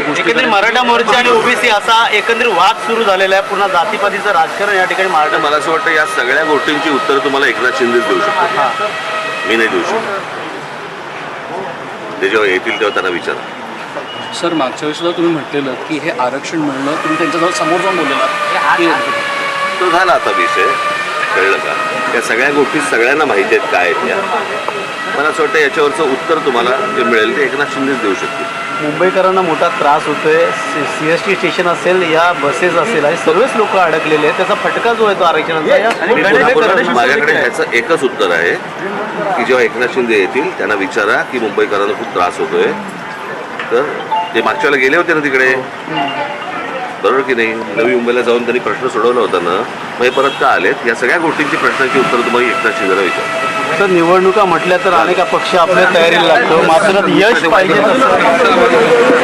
गोष्टी एकंदरीत. मराठा मोर्चा आणि ओबीसी असा एकंदरीत वाद सुरू झालेला आहे. पुन्हा जातीपातीचं राजकारण या ठिकाणी मराठा मला असं वाटतं या सगळ्या गोष्टींची उत्तर तुम्हाला एकनाथ शिंदेच देऊ शकतो हा. मी नाही देऊ शकतो. ते जेव्हा येतील तेव्हा त्यांना विचारा. सर मागच्या वेळेस सुद्धा तुम्ही म्हटलेलं की हे आरक्षण मिळणं तुम्ही त्यांच्याजवळ समोर जाऊन बोललेला. की तो झाला आता विषय. कळलं का? या सगळ्या गोष्टी सगळ्यांना माहिती आहेत काय आहेत त्या मला असं वाटतं याच्यावरचं उत्तर तुम्हाला जे मिळेल ते एकनाथ शिंदेच देऊ शकतील. मुंबईकरांना मोठा त्रास होतोय. सी एस टी स्टेशन असेल या बसेस असेल आणि सर्वच लोक अडकलेले आहेत. त्याचा फटका जो आहे तो आरक्षणाचा माझ्याकडे ह्याचं एकच उत्तर आहे की जेव्हा एकनाथ शिंदे येतील त्यांना विचारा की मुंबईकरांना खूप त्रास होतोय. तर ते मागच्या वेळेला गेले होते ना तिकडे? बरोबर की नाही? नवी मुंबईला जाऊन त्यांनी प्रश्न सोडवला होता ना मग हे परत का आलेत? या सगळ्या गोष्टींची प्रश्नांची उत्तर तुम्हाला एकदा शिजरा विचार तर निवडणुका म्हटल्या तर अनेक पक्ष आपल्या तयारीला लागतो. मात्र यश पाहिजे